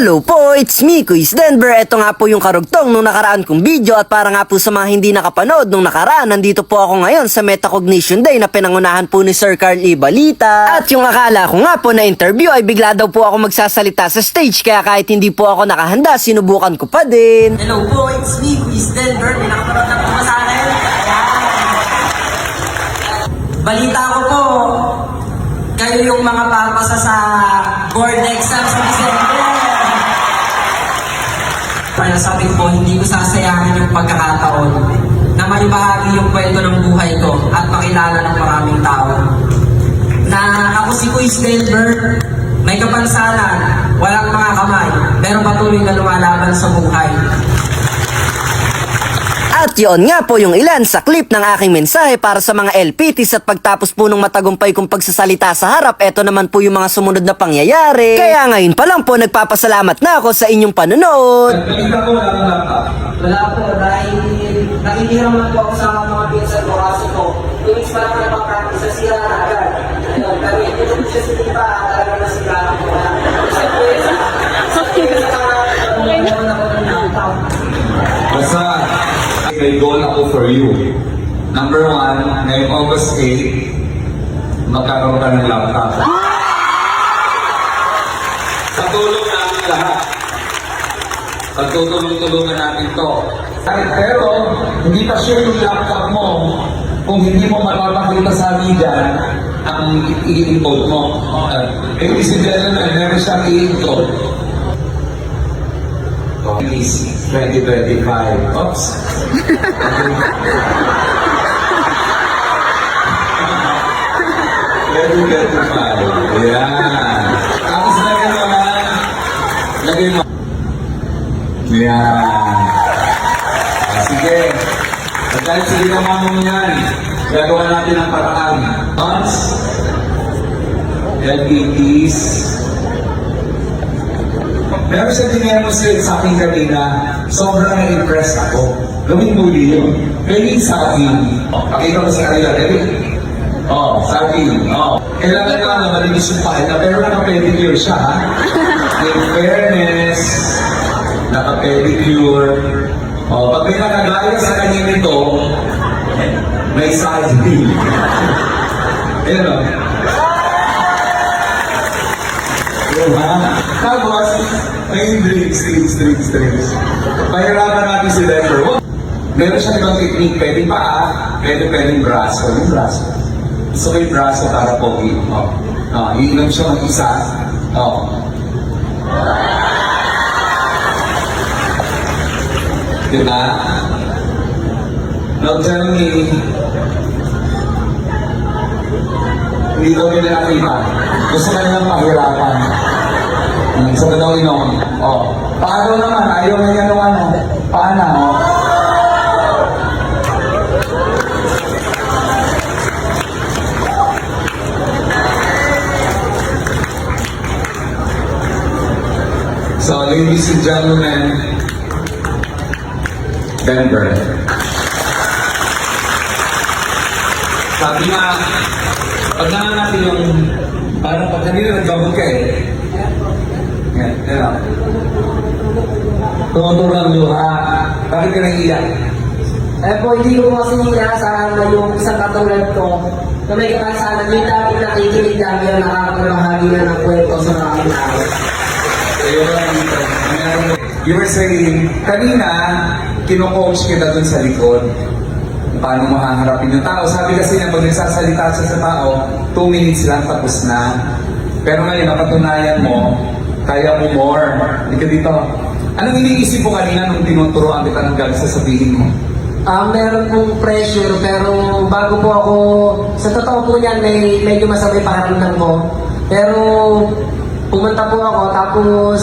Hello po, it's me, Quiz Denver. Ito nga po yung karugtong nung nakaraan kong video at para nga po sa mga hindi nakapanood nung nakaraan, nandito po ako ngayon sa Metacognition Day na pinangunahan po ni Sir Carl E. Balita. At yung akala ko nga po na interview ay bigla daw po ako magsasalita sa stage kaya kahit hindi po ako nakahanda, sinubukan ko pa din. Hello po, it's me, Quiz Denver. May nakapanood na po sa akin? Balita ko po, kayo yung mga papasa sa board exam sabi ko, hindi ko sasayangin yung pagkakataon na may bahagi yung kwento ng buhay ko at makilala ng maraming tao. Na ako si Quiz Denver, may kapansanan, walang mga kamay, pero patuloy na lumalaban sa buhay. At yun nga po yung ilan sa clip ng aking mensahe para sa mga LPTs at pagtapos po ng matagumpay kong pagsasalita sa harap, eto naman po yung mga sumunod na pangyayari. Kaya ngayon pa lang po nagpapasalamat na ako sa inyong panonood. Balita ko kang laptop. Wala po, dahil nakikiram lang po ako sa mga pinsan ko kasi po, tuwing pa lang nagpa-practice sa sila na agad. Ayun, pero ito po siya sa tipa, talaga na sila na po. Kasi po, sa pinsan ka, meron ako ng laptop. Basta, may goal ako for you. Number one, ngayong August 8, magkaroon ka ng laptop. Sa tulong namin lahat. Pagtutulong-tulungan natin to. Pero, hindi pa sure yung laptop mo kung hindi mo mapapakita sa media ang i-encode mo. Uh, ladies and gentlemen, meron siyang i-encode. Please, 2025. Oops. 2025. Yan. Tapos lagay mo na. Lagay mo. Yan. Ah, sige. At dahil sa ginawa mo yan, gagawa natin ang paraan. Once, LPTs, Meron siya dinemonstrate sa akin kanina, sobrang na-impress ako. Gawin mo yun. Pwede sa akin. Oh, pakita mo sa kanila, ready? Oh, sa akin. Oh. Kailangan lang na malinis yung pakita, pero naka-pedicure siya, ha? In fairness, naka-pedicure. Oh, pag may nakagaya sa kanya nito, may side view. Ayan o. Diba? Tapos, may drinks, drinks, drinks, drinks. Pahirapan natin si Denver. Meron siya ibang technique. Pwede pa ah. Pwede pwede braso. Yung braso. Gusto ko yung braso para pogi. Oh. Oh, iinom siya ng isa. Oh. Diba? Now tell me, daw nila nakita. Gusto ka nilang pahirapan. Ka daw inom. Oh. Paano naman? Ayaw na niya nung ano. Paano? Oh. So, ladies and gentlemen, Denver. Sabi nga, pag naman natin yung, parang pag kanina nag-double ka eh. Yan, yan lang. Tumuturo ang luha. Bakit ka naiiyak? Eh po, hindi ko kasi inaasahan na yung isang katulad ko na may kapansanan, yung dati nakikinig lang yung nakakabahagi na ng kwento sa maraming tao. Ayun lang dito. You were saying, kanina, kino-coach kita dun sa likod. Paano mo haharapin yung tao. Sabi kasi niya, pag nagsasalita siya sa tao, 2 minutes lang tapos na. Pero ngayon, napatunayan mo, kaya mo more. Hindi ka dito. Anong iniisip mo kanina nung tinuturoan kita ng galing sasabihin mo? Ah, meron pong pressure pero bago po ako, sa totoo po niyan, may medyo masabay pakiramdam ko. Pero pumunta po ako tapos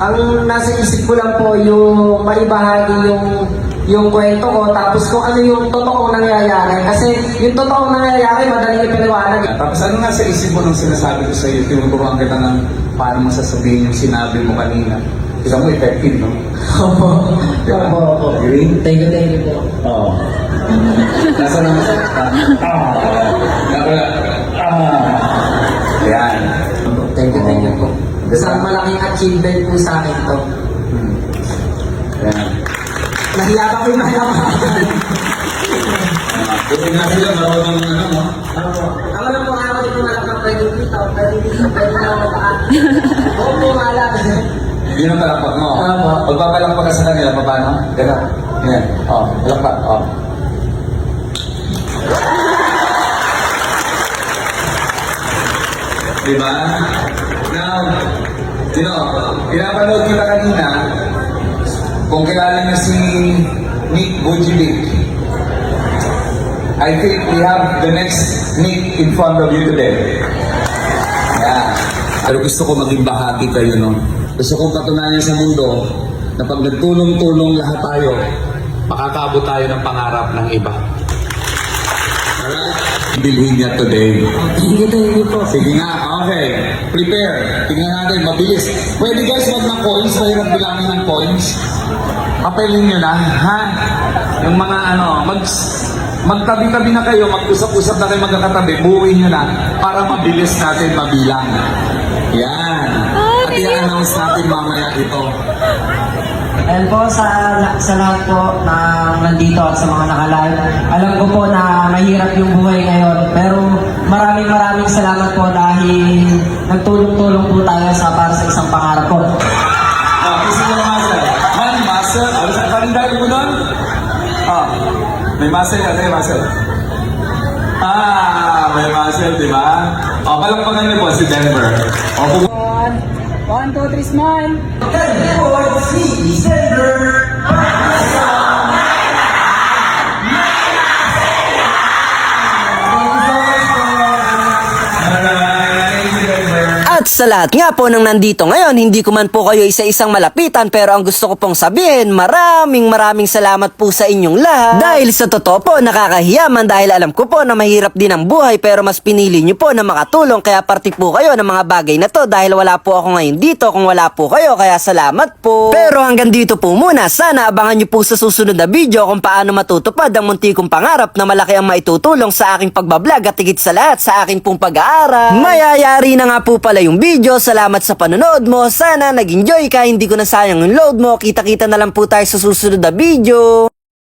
ang nasa isip ko lang po yung maibahagi yung yung kwento ko tapos kung ano yung totoong nangyayari kasi yung totoong nangyayari madaling ipaliwanag Tapos ano nga sa isip mo nung sinasabi ko sa iyo, tinuturoan kita ng paano mo sasabihin yung sinabi mo kanina. Kita mo effective, no? Opo. Diba? Opo, opo. Agree? Thank you, thank you po. Oo. Nasa naman sa... Ah! Ah! Yan. Thank you, thank you po. Isang malaking achievement po sa akin to. Yan. Nahiya pa ko yung mahirapan. Buti nga sila, marunong ano, no? Ako lang po ako dito malakang pwede dito, pwede dito, pwede na ako pa. Oo po, maalam. Yun ang palakpak mo. Opo. Pagpapalakpak ka sa kanila, paano? Gano'n. Yan. Oh, palakpak. Oh. Diba? Now, you know, pinapanood kita kanina, kung kilala niyo si Nick Bujivic, I think we have the next Nick in front of you today. Yeah. Pero gusto ko maging bahagi kayo, no? Gusto kong patunayan sa mundo na pag nagtulong-tulong lahat tayo, makakabot tayo ng pangarap ng iba. Alright? Bilhin niya today. Thank you, thank you po. Sige nga, okay. Prepare. Tingnan natin, mabilis. Pwede guys, wag ng coins. Mahirap bilangin ng coins. Papelin nyo na, ha? Yung mga ano, mag, magtabi-tabi na kayo, mag-usap-usap na kayo magkakatabi, buuin nyo na para mabilis natin mabilang. Yan. At i-announce natin mamaya ito. Ayan po sa, sa lahat po na nandito at sa mga nakalive. Alam ko po na mahirap yung buhay ngayon. Pero maraming maraming salamat po dahil nagtulong-tulong po tayo sa para sa isang pangarap po. Ah, kasi yung muscle. Man, muscle. Ano sa kalendar mo doon? Ah, may muscle ka, may muscle. Ah, may muscle, di ba? O, palakpakan niyo po si Denver. O, pumu- One, two, three, smile. Alright, sa lahat nga po ng nandito ngayon, hindi ko man po kayo isa-isang malapitan pero ang gusto ko pong sabihin, maraming maraming salamat po sa inyong lahat. Dahil sa totoo po, nakakahiyaman dahil alam ko po na mahirap din ang buhay pero mas pinili nyo po na makatulong kaya parte po kayo ng mga bagay na to dahil wala po ako ngayon dito kung wala po kayo kaya salamat po. Pero hanggang dito po muna, sana abangan nyo po sa susunod na video kung paano matutupad ang munti kong pangarap na malaki ang maitutulong sa aking pagbablog at higit sa lahat sa aking pong pag-aaral. Mayayari na nga po pala yung video. Salamat sa panonood mo. Sana nag-enjoy ka. Hindi ko na sayang yung load mo. Kita-kita na lang po tayo sa susunod na video.